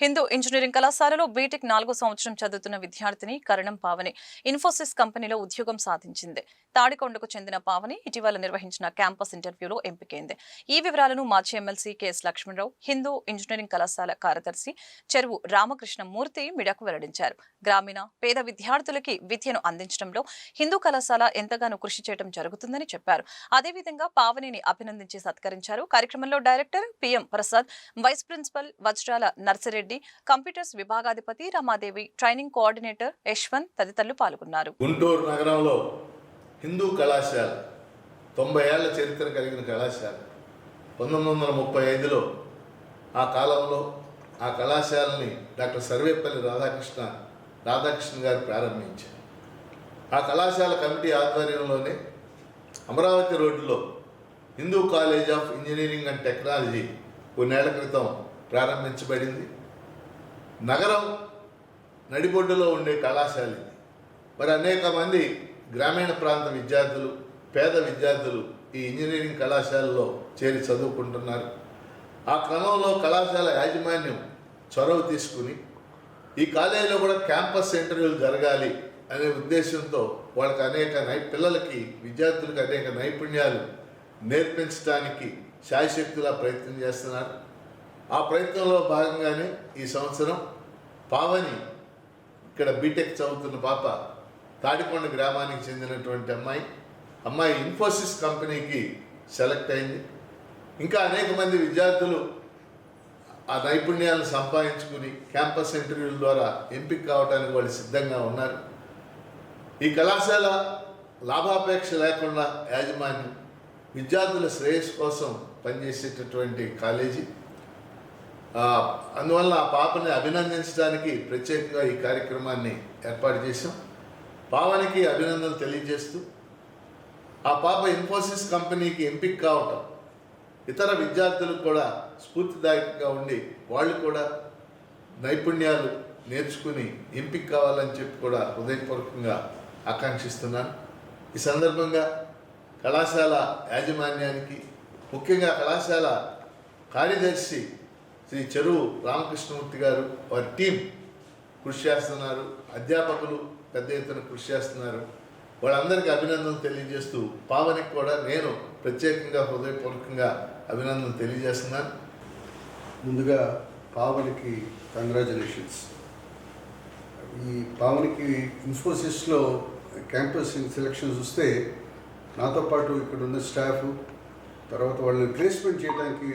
Hindu engineering కళాశాలలో BTech నాలుగో సంవత్సరం చదువుతున్న విద్యార్థిని కరణం పావని ఇన్ఫోసిస్ కంపెనీలో ఉద్యోగం సాధించింది. తాడికొండకు చెందిన పావని ఇటీవల నిర్వహించిన క్యాంపస్ ఇంటర్వ్యూలో ఎంపికైంది. ఈ వివరాలను మాజీ MLC K S Lakshmanarao Hindu engineering కళాశాల కార్యదర్శి చెరువు రామకృష్ణమూర్తి మిడకు వెల్లడించారు. గ్రామీణ పేద విద్యార్థులకి విద్యను అందించడంలో హిందూ కళాశాల ఎంతగానో కృషి చేయడం జరుగుతుందని చెప్పారు. అదేవిధంగా పావనిని అభినందించి సత్కరించారు. కార్యక్రమంలో director PM Prasad vice principal Vajrala Narsireddy computers విభాగాధిపతి Ramadevi training coordinator Yashwant తదితరులు పాల్గొన్నారు. గుంటూరు నగరంలో హిందూ కళాశాల తొంభై ఏళ్ళ చరిత్ర కలిగిన కళాశాల పంతొమ్మిది వందల ముప్పై ఐదులో ఆ కాలంలో ఆ కళాశాలని డాక్టర్ సర్వేపల్లి రాధాకృష్ణ రాధాకృష్ణ గారు ప్రారంభించారు. ఆ కళాశాల కమిటీ ఆధ్వర్యంలోనే అమరావతి రోడ్డులో Hindu college of engineering and technology కొన్నేళ్ళ క్రితం ప్రారంభించబడింది. నగరం నడిబొడ్డులో ఉండే కళాశాల. ఇది మరి అనేక మంది గ్రామీణ ప్రాంత విద్యార్థులు పేద విద్యార్థులు ఈ ఇంజనీరింగ్ కళాశాలలో చేరి చదువుకుంటున్నారు. ఆ క్రమంలో కళాశాల యాజమాన్యం చొరవ తీసుకుని ఈ కాలేజీలో కూడా క్యాంపస్ ఇంటర్వ్యూలు జరగాలి అనే ఉద్దేశంతో వాళ్ళకి అనేక నై పిల్లలకి విద్యార్థులకు అనేక నైపుణ్యాలు నేర్పించడానికి శాయశక్తులా ప్రయత్నం చేస్తున్నారు. ఆ ప్రయత్నంలో భాగంగానే ఈ సంవత్సరం పావని ఇక్కడ బీటెక్ చదువుతున్న పాప తాడికొండ గ్రామానికి చెందినటువంటి అమ్మాయి అమ్మాయి ఇన్ఫోసిస్ కంపెనీకి సెలెక్ట్ అయింది. ఇంకా అనేక మంది విద్యార్థులు ఆ నైపుణ్యాలను సంపాదించుకుని క్యాంపస్ ఇంటర్వ్యూల ద్వారా ఎంపిక కావడానికి వాళ్ళు సిద్ధంగా ఉన్నారు. ఈ కళాశాల లాభాపేక్ష లేకుండా యాజమాన్యం విద్యార్థుల శ్రేయస్సు కోసం పనిచేసేటటువంటి కాలేజీ. అందువల్ల ఆ పాపని అభినందించడానికి ప్రత్యేకంగా ఈ కార్యక్రమాన్ని ఏర్పాటు చేశాం. పావానికి అభినందనలు తెలియజేస్తూ ఆ పాప ఇన్ఫోసిస్ కంపెనీకి ఎంపిక కావటం ఇతర విద్యార్థులకు కూడా స్ఫూర్తిదాయకంగా ఉండి వాళ్ళు కూడా నైపుణ్యాలు నేర్చుకుని ఎంపిక కావాలని చెప్పి కూడా హృదయపూర్వకంగా ఆకాంక్షిస్తున్నాను. ఈ సందర్భంగా కళాశాల యాజమాన్యానికి ముఖ్యంగా కళాశాల కార్యదర్శి శ్రీ చెరువు రామకృష్ణమూర్తి గారు వారి టీం కృషి చేస్తున్నారు. అధ్యాపకులు పెద్ద ఎత్తున కృషి చేస్తున్నారు. వాళ్ళందరికీ అభినందనలు తెలియజేస్తూ పావనికి కూడా నేను ప్రత్యేకంగా హృదయపూర్వకంగా అభినందనలు తెలియజేస్తున్నాను. ముందుగా పావనికి కంగ్రాచులేషన్స్ ఈ పావనికి ఇన్ఫోసిస్లో క్యాంపస్ సెలక్షన్స్ వస్తే నాతో పాటు ఇక్కడ ఉన్న స్టాఫ్ తర్వాత వాళ్ళని ప్లేస్మెంట్ చేయడానికి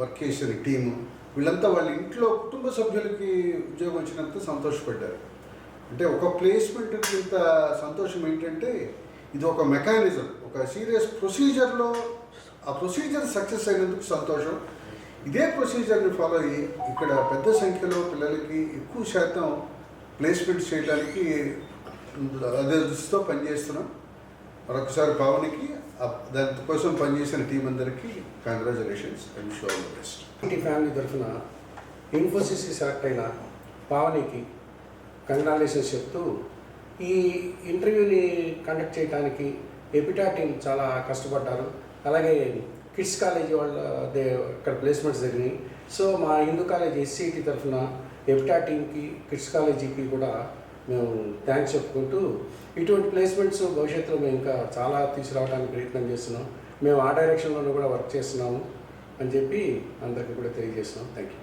వర్క్ చేసిన టీము వీళ్ళంతా వాళ్ళ ఇంట్లో కుటుంబ సభ్యులకి ఉద్యోగం వచ్చినంత సంతోషపడ్డారు. అంటే ఒక ప్లేస్మెంట్ ఇంత సంతోషం ఏంటంటే ఇది ఒక మెకానిజం ఒక సీరియస్ ప్రొసీజర్లో ఆ ప్రొసీజర్ సక్సెస్ అయినందుకు సంతోషం. ఇదే ప్రొసీజర్ని ఫాలో అయ్యి ఇక్కడ పెద్ద సంఖ్యలో పిల్లలకి ఎక్కువ శాతం ప్లేస్మెంట్ చేయడానికి అదే దృష్టితో పనిచేస్తున్నాం. మరొకసారి పావనికి దానికోసం పనిచేసిన టీం అందరికీ congratulations and show all the best ఇంటి ఫ్యామిలీ తరఫున ఇన్ఫోసిస్ సెలెక్ట్ అయిన పావనికి కంగ్రాచులేషన్స్ చెప్తూ ఈ ఇంటర్వ్యూని కండక్ట్ చేయడానికి ఎపిటా టీం చాలా కష్టపడ్డారు. అలాగే కిడ్స్ కాలేజీ వాళ్ళ దే ఇక్కడ ప్లేస్మెంట్స్ జరిగినాయి. సో మా హిందూ కాలేజ్ ఎస్సీటీ తరఫున ఎపిటా టీంకి కిడ్స్ కాలేజీకి కూడా మేము థ్యాంక్స్ చెప్పుకుంటూ ఇటువంటి ప్లేస్మెంట్స్ భవిష్యత్తులో మేము ఇంకా చాలా తీసుకురావడానికి ప్రయత్నం చేస్తున్నాం. మేము ఆ డైరెక్షన్లోనూ కూడా వర్క్ చేస్తున్నాము అని చెప్పి అందరికీ కూడా తెలియజేస్తున్నాం. Thank you